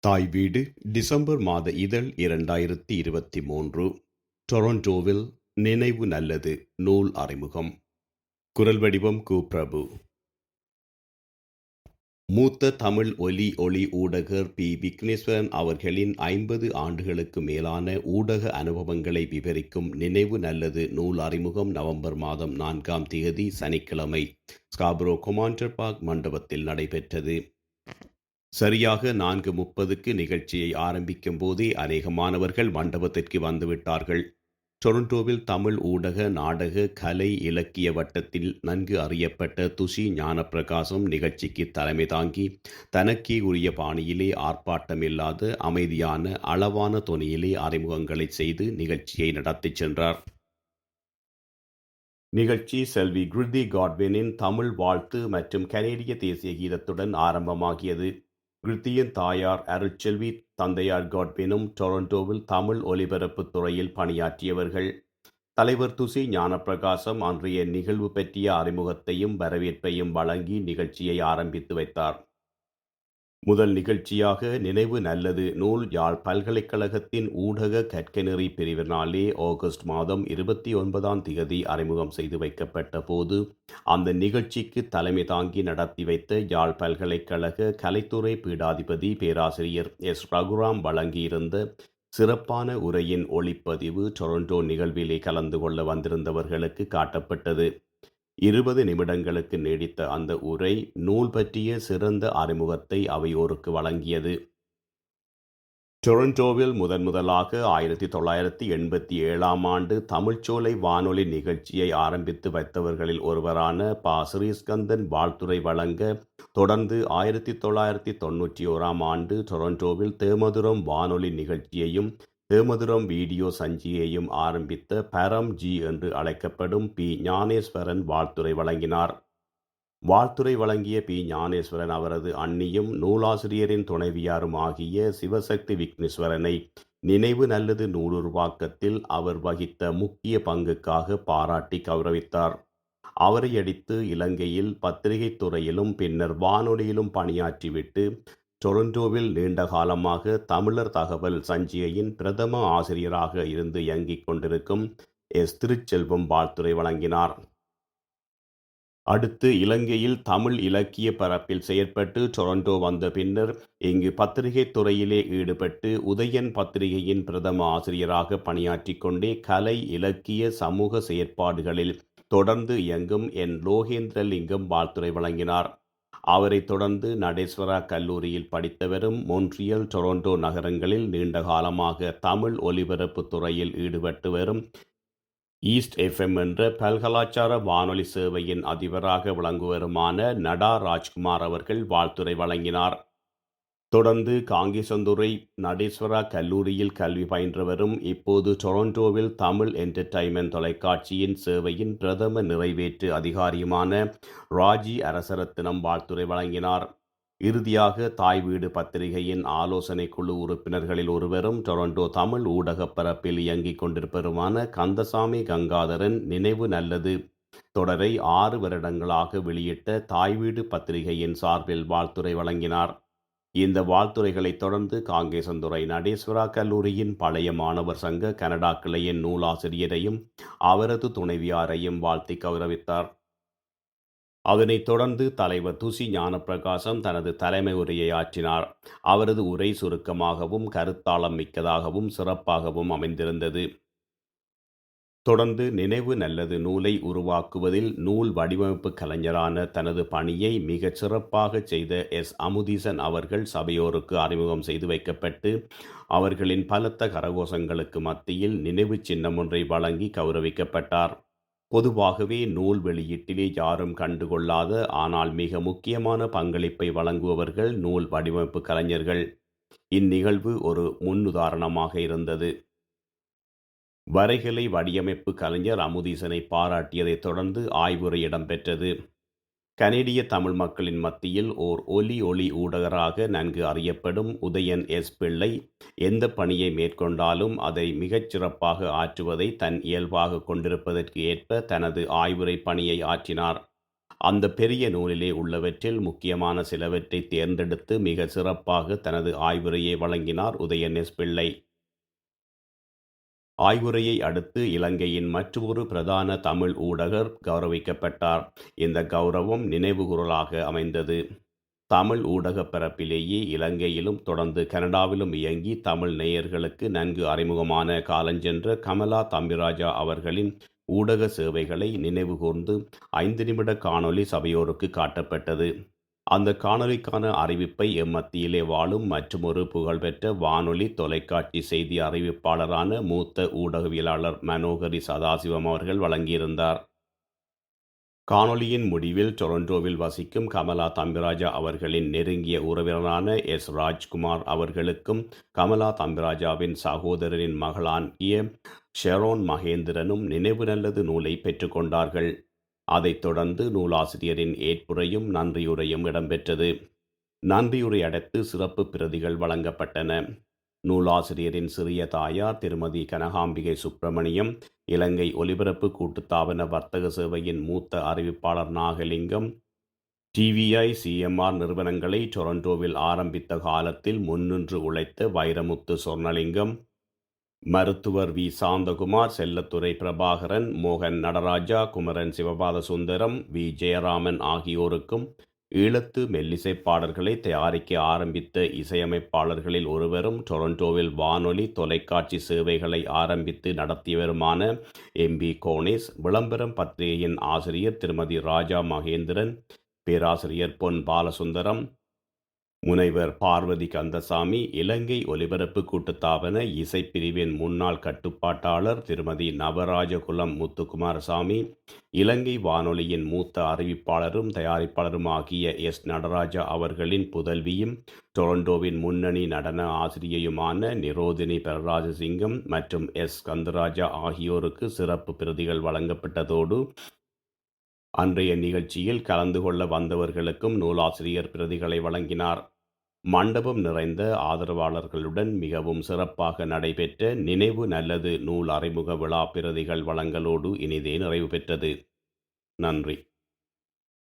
தாய் வீடு டிசம்பர் மாத இதழ் இரண்டாயிரத்தி இருபத்தி மூன்று. டொரண்டோவில் நினைவு நல்லது நூல் அறிமுகம். குரல் வடிவம் கு. பிரபு. மூத்த தமிழ் ஒலி ஒளி ஊடகர் பி. விக்னேஸ்வரன் அவர்களின் ஐம்பது ஆண்டுகளுக்கு மேலான ஊடக அனுபவங்களை விவரிக்கும் நினைவு நல்லது நூல் அறிமுகம் நவம்பர் மாதம் நான்காம் தேதி சனிக்கிழமை. ஸ்காப்ரோ கொமாண்டர் பார்க் மண்டபத்தில் நடைபெற்றது. சரியாக நான்கு முப்பதுக்கு நிகழ்ச்சியை ஆரம்பிக்கும் போதே அநேக மாணவர்கள் மண்டபத்திற்கு வந்துவிட்டார்கள். டொரண்டோவில் தமிழ் ஊடக நாடக கலை இலக்கிய வட்டத்தில் நன்கு அறியப்பட்ட துஷி ஞானப்பிரகாசம் நிகழ்ச்சிக்கு தலைமை தாங்கி தனக்கே உரிய பாணியிலே ஆர்ப்பாட்டமில்லாத அமைதியான அளவான தொனியிலே அறிமுகங்களை செய்து நிகழ்ச்சியை நடத்திச் சென்றார். நிகழ்ச்சி செல்வி குருதி காட்வினின் தமிழ் வாழ்த்து மற்றும் கனேடிய தேசிய கீதத்துடன் ஆரம்பமாகியது. கிருத்தியின் தாயார் அருட்செல்வி தந்தையார் காட்வினும் டொரண்டோவில் தமிழ் ஒலிபரப்பு துறையில் பணியாற்றியவர்கள். தலைவர் துசி ஞானப்பிரகாசம் அன்றைய நிகழ்வு பற்றிய அறிமுகத்தையும் வரவேற்பையும் வழங்கி நிகழ்ச்சியை ஆரம்பித்து வைத்தார். முதல் நிகழ்ச்சியாக நினைவு நல்லது. நூல் யாழ் பல்கலைக்கழகத்தின் ஊடக கற்கநெறி பிரிவினாலே ஆகஸ்ட் மாதம் இருபத்தி ஒன்பதாம் திகதி அறிமுகம் செய்து வைக்கப்பட்ட போது அந்த நிகழ்ச்சிக்கு தலைமை தாங்கி நடத்தி வைத்த யாழ் பல்கலைக்கழக கலைத்துறை பீடாதிபதி பேராசிரியர் எஸ். ரகுராம் வழங்கியிருந்த சிறப்பான உரையின் ஒளிப்பதிவு டொரண்டோ நிகழ்விலே கலந்து கொள்ள வந்திருந்தவர்களுக்கு காட்டப்பட்டது. இருபது நிமிடங்களுக்கு நீடித்த அந்த உரை நூல் பற்றிய சிறந்த அறிமுகத்தை அவையோருக்கு வழங்கியது. டொரண்டோவில் முதன் முதலாக ஆயிரத்தி தொள்ளாயிரத்தி எண்பத்தி ஏழாம் ஆண்டு தமிழ்ச்சோலை வானொலி நிகழ்ச்சியை ஆரம்பித்து வைத்தவர்களில் ஒருவரான பா. ஸ்ரீஸ்கந்தன் வாழ்த்துறை வழங்க தொடர்ந்து ஆயிரத்தி தொள்ளாயிரத்தி தொன்னூற்றி ஓராம் ஆண்டு டொரண்டோவில் தேமதுரம் வானொலி நிகழ்ச்சியையும் தேமதுரம் வீடியோ சஞ்சியையும் ஆரம்பித்த பரம் ஜி என்று அழைக்கப்படும் பி ஞானேஸ்வரன் வாழ்த்துரை வழங்கினார். வாழ்த்துரை வழங்கிய பி ஞானேஸ்வரன் அவரது அண்ணியும் நூலாசிரியரின் துணைவியாரும் ஆகிய சிவசக்தி விக்னேஸ்வரனை நினைவு நல்லது நூலுருவாக்கத்தில் அவர் வகித்த முக்கிய பங்குக்காக பாராட்டி கௌரவித்தார். அவரை அடித்து இலங்கையில் பத்திரிகை துறையிலும் பின்னர் வானொலியிலும் பணியாற்றிவிட்டு டொரண்டோவில் நீண்ட காலமாக தமிழர் தகவல் சஞ்சிகையின் பிரதம ஆசிரியராக இருந்து இயங்கிக் கொண்டிருக்கும் எஸ். திருச்செல்வம் வாழ்த்துறை வழங்கினார். அடுத்து இலங்கையில் தமிழ் இலக்கிய பரப்பில் செயற்பட்டு டொரண்டோ வந்த பின்னர் இங்கு பத்திரிகை துறையிலே ஈடுபட்டு உதயன் பத்திரிகையின் பிரதம ஆசிரியராக பணியாற்றி கொண்டே கலை இலக்கிய சமூக செயற்பாடுகளில் தொடர்ந்து இயங்கும் என். லோகேந்திரலிங்கம் வாழ்த்துறை வழங்கினார். அவரைத் தொடர்ந்து நடேஸ்வரா கல்லூரியில் படித்தவரும் மொன்ட்ரியல் டொரண்டோ நகரங்களில் நீண்ட காலமாக தமிழ் ஒலிபரப்பு துறையில் ஈடுபட்டு வரும் ஈஸ்ட் எஃப்எம் என்ற பல்கலாச்சார வானொலி சேவையின் அதிபராக விளங்குவருமான நடா ராஜ்குமார் அவர்கள் வாழ்த்துரை வழங்கினார். தொடர்ந்து காங்கேசந்துறை நடேஸ்வரா கல்லூரியில் கல்வி பயின்றவரும் இப்போது டொரண்டோவில் தமிழ் என்டர்டைன்மெண்ட் தொலைக்காட்சியின் சேவையின் பிரதம நிறைவேற்று அதிகாரியுமான ராஜி அரசரத்தினம் வாழ்த்துறை வழங்கினார். இறுதியாக தாய் வீடு பத்திரிகையின் ஆலோசனை குழு உறுப்பினர்களில் ஒருவரும் டொரண்டோ தமிழ் ஊடகப் பரப்பில் இயங்கிக் கொண்டிருப்பவருமான கந்தசாமி கங்காதரன் நினைவு நல்லது தொடரை ஆறு வருடங்களாக வெளியிட்ட தாய் வீடு பத்திரிகையின் சார்பில் வாழ்த்துறை வழங்கினார். இந்த வாழ்த்துறைகளைத் தொடர்ந்து காங்கேசந்துறை நடேஸ்வரா கல்லூரியின் பழைய மாணவர் சங்க கனடா கிளையின் நூலாசிரியரையும் அவரது துணைவியாரையும் வாழ்த்தி கௌரவித்தார். அதனைத் தொடர்ந்து தலைவர் துசி ஞானப்பிரகாசம் தனது தலைமை உரையை ஆற்றினார். அவரது உரை சுருக்கமாகவும் கருத்தாளம் மிக்கதாகவும் சிறப்பாகவும் அமைந்திருந்தது. தொடர்ந்து நினைவு நல்லது நூலை உருவாக்குவதில் நூல் வடிவமைப்பு கலைஞரான தனது பணியை மிகச் சிறப்பாக செய்த எஸ். அமுதீசன் அவர்கள் சபையோருக்கு அறிமுகம் செய்து வைக்கப்பட்டு அவர்களின் பலத்த கரகோஷங்களுக்கு மத்தியில் நினைவு சின்னம் ஒன்றை வழங்கி கௌரவிக்கப்பட்டார். பொதுவாகவே நூல் வெளியீட்டிலே யாரும் கண்டுகொள்ளாத ஆனால் மிக முக்கியமான பங்களிப்பை வழங்குபவர்கள் நூல் வடிவமைப்பு கலைஞர்கள். இந்நிகழ்வு ஒரு முன்னுதாரணமாக இருந்தது. வரைகலை வடிவமைப்பு கலைஞர் அமுதீசனை பாராட்டியதைத் தொடர்ந்து ஆய்வுரை இடம்பெற்றது. கனேடிய தமிழ் மக்களின் மத்தியில் ஓர் ஒலி ஒளி ஊடகராக நன்கு அறியப்படும் உதயன் எஸ். பிள்ளை எந்த பணியை மேற்கொண்டாலும் அதை மிகச்சிறப்பாக ஆற்றுவதை தன் இயல்பாக கொண்டிருப்பதற்கு ஏற்ப தனது ஆய்வுரை பணியை ஆற்றினார். அந்த பெரிய நூலிலே உள்ளவற்றில் முக்கியமான சிலவற்றை தேர்ந்தெடுத்து மிக சிறப்பாக தனது ஆய்வுரையை வழங்கினார் உதயன் எஸ். பிள்ளை. ஆய்வுரையை அடுத்து இலங்கையின் மற்றொரு பிரதான தமிழ் ஊடகர் கௌரவிக்கப்பட்டார். இந்த கௌரவம் நினைவுகூரலாக அமைந்தது. தமிழ் ஊடக பரப்பிலேயே இலங்கையிலும் தொடர்ந்து கனடாவிலும் இயங்கி தமிழ் நேயர்களுக்கு நன்கு அறிமுகமான காலஞ்சென்ற கமலா தம்பிராஜா அவர்களின் ஊடக சேவைகளை நினைவுகூர்ந்து ஐந்து நிமிட காணொளி சபையோருக்கு காட்டப்பட்டது. அந்த காணொலிக்கான அறிவிப்பை எம்மத்தியிலே வாழும் மற்றுமொரு புகழ்பெற்ற வானொலி தொலைக்காட்சி செய்தி அறிவிப்பாளரான மூத்த ஊடகவியலாளர் மனோகரி சதாசிவம் அவர்கள் வழங்கியிருந்தார். காணொலியின் முடிவில் டொரண்டோவில் வசிக்கும் கமலா தம்பிராஜா அவர்களின் நெருங்கிய உறவினரான எஸ். ராஜ்குமார் அவர்களுக்கும் கமலா தம்பிராஜாவின் சகோதரரின் மகளாகிய ஷெரோன் மகேந்திரனும் நினைவு நல்லது நூலை பெற்றுக்கொண்டார்கள் அதைத் தொடர்ந்து நூலாசிரியரின் ஏற்புரையும் நன்றியுரையும் இடம்பெற்றது. நன்றியுரை அடுத்து சிறப்பு பிரதிகள் வழங்கப்பட்டன. நூலாசிரியரின் சிறிய தாயார் திருமதி கனகாம்பிகை சுப்பிரமணியம் இலங்கை ஒலிபரப்பு கூட்டுத்தாபன வர்த்தக சேவையின் மூத்த அறிவிப்பாளர் நாகலிங்கம் டிவிஐ சிஎம்ஆர் நிறுவனங்களை டொரண்டோவில் ஆரம்பித்த காலத்தில் முன்னின்று உழைத்த வைரமுத்து சொர்ணலிங்கம் மருத்துவர் வி. சாந்தகுமார் செல்லத்துறை பிரபாகரன் மோகன் நடராஜா குமரன் சிவபாத சுந்தரம் வி. ஜெயராமன் ஆகியோருக்கும் ஈழத்து மெல்லிசை பாடல்களை தயாரிக்க ஆரம்பித்த இசையமைப்பாளர்களில் ஒருவரும் டொரண்டோவில் வானொலி தொலைக்காட்சி சேவைகளை ஆரம்பித்து நடத்தியவருமான எம். பி. கோனேஸ் விளம்பரம் பத்திரிகையின் ஆசிரியர் திருமதி ராஜா மகேந்திரன் பேராசிரியர் பொன் பாலசுந்தரம் முனைவர் பார்வதி கந்தசாமி இலங்கை ஒலிபரப்பு கூட்டுத்தாபன இசைப்பிரிவின் முன்னாள் கட்டுப்பாட்டாளர் திருமதி நவராஜகுலம் முத்துக்குமாரசாமி இலங்கை வானொலியின் மூத்த அறிவிப்பாளரும் தயாரிப்பாளரும் ஆகிய எஸ். நடராஜா அவர்களின் புதல்வியும் டொரண்டோவின் முன்னணி நடன ஆசிரியையுமான நிரோதினி பரராஜசிங்கம் மற்றும் எஸ். கந்தராஜா ஆகியோருக்கு சிறப்பு பிரதிகள் வழங்கப்பட்டதோடு அன்றைய நிகழ்ச்சியில் கலந்து கொள்ள வந்தவர்களுக்கும் நூலாசிரியர் பிரதிகளை வழங்கினார். மண்டபம் நிறைந்த ஆதரவாளர்களுடன் மிகவும் சிறப்பாக நடைபெற்ற நினைவு நல்லது நூல் அறிமுக விழா பிரதிகள் வழங்கலோடு இனிதே நிறைவு பெற்றது. நன்றி.